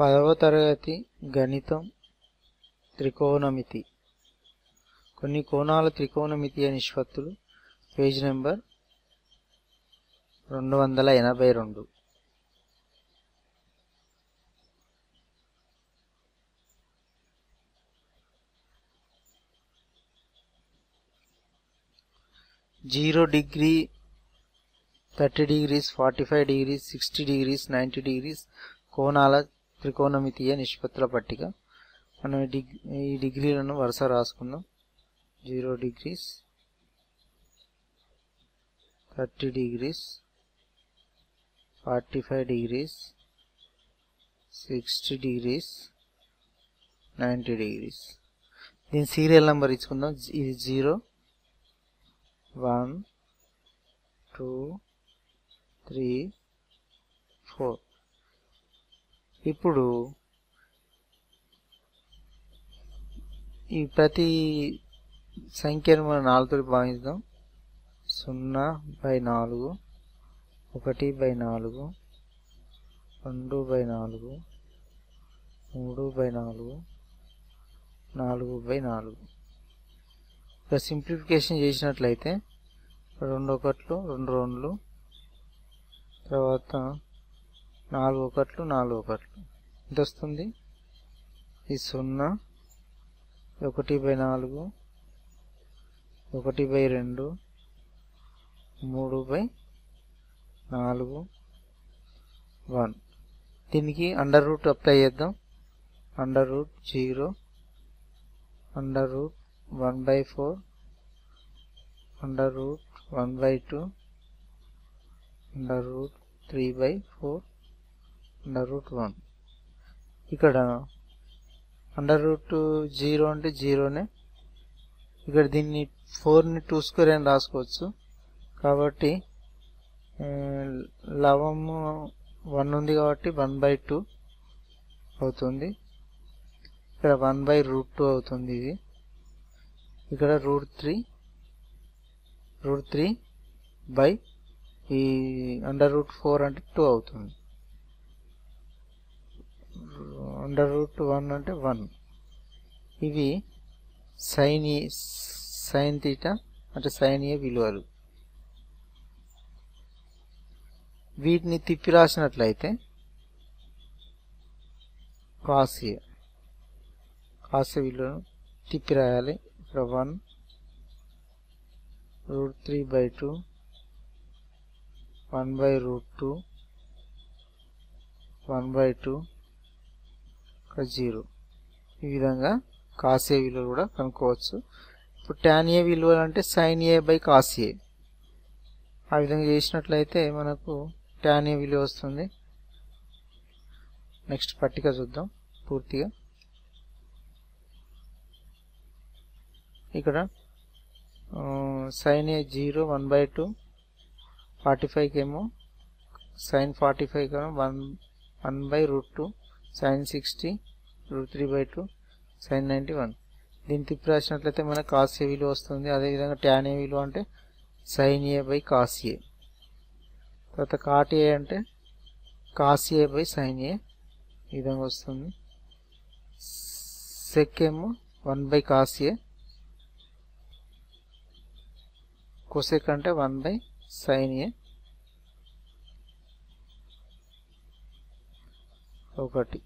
పదవ తరగతి గణితం త్రికోణమితి. కొన్ని కోణాల త్రికోణమితి నిష్పత్తులు పేజ్ నెంబర్ రెండు వందల ఎనభై రెండు. Zero degree thirty degrees forty five degrees sixty degrees ninety degrees కోణాల త్రికోణమితీయ నిష్పత్తుల పట్టిక. మనం ఈ డిగ్ ఈ డిగ్రీలను వరుస రాసుకుందాం. Zero degrees thirty degrees forty five degrees sixty degrees ninety degrees. దీని సీరియల్ నెంబర్ ఇచ్చుకుందాం. ఇది zero one two three four. ఇప్పుడు ఈ ప్రతి సంఖ్యను మనం నాలుగుతో భావిద్దాం సున్నా బై నాలుగు ఒకటి బై నాలుగు రెండు బై నాలుగు మూడు బై నాలుగు నాలుగు బై నాలుగు. ఇక్కడ సింప్లిఫికేషన్ చేసినట్లయితే రెండు ఒకట్లు రెండు రెండులు తర్వాత నాలుగు ఒకట్లు నాలుగు ఒకట్లు ఎంత వస్తుంది ఈ సున్నా ఒకటి బై నాలుగు ఒకటి బై రెండు మూడు బై నాలుగు వన్. దీనికి అండర్ రూట్ అప్లై చేద్దాం. Under root zero under root one by four under root one by two under root three by four. Under root one ఇక్కడ అండర్ రూట్ జీరో అంటే జీరోనే ఇక్కడ దీన్ని ఫోర్ని టూ స్క్వేర్ అని రాసుకోవచ్చు. కాబట్టి లవము వన్ ఉంది కాబట్టి వన్ బై టూ అవుతుంది. ఇక్కడ వన్ బై రూట్ టూ అవుతుంది ఇది. ఇక్కడ root three root three by ఈ అండర్ రూట్ ఫోర్ అంటే టూ అవుతుంది. అండర్ రూట్ వన్ అంటే వన్ ఇవి సైన్ సైన్ తీట అంటే సైన్ ఏ విలువలు. వీటిని తిప్పి రాసినట్లయితే కాసియ కాసి విలువను తిప్పి రాయాలి. ఇక్కడ one root three by two one by root two one by two ఇక్కడ జీరో. ఈ విధంగా కాస్ ఏ విలువ కూడా కనుక్కోవచ్చు. ఇప్పుడు ట్యాన్ ఏ విలువలు అంటే sine A by cos A ఆ విధంగా చేసినట్లయితే మనకు ట్యాన్ ఏ విలువ వస్తుంది. నెక్స్ట్ పట్టిక చూద్దాం పూర్తిగా. ఇక్కడ sine A zero one by two forty ఫైవ్కి ఏమో సైన్ ఫార్టీ ఫైవ్ ఏమో one one by root two sine sixty root three by two sine ninety one. దీన్ని తిప్పి రాసినట్లయితే మనకు కాస్ ఏ విలువ వస్తుంది. అదేవిధంగా ట్యాన్ ఏ విలువ అంటే sine A by cos A తర్వాత కాట్ ఏ అంటే cos A by sine A ఈ విధంగా వస్తుంది. సెక్ ఏమో one by cos A cosec అంటే వన్ బై సైన్ ఏ ఒకటి.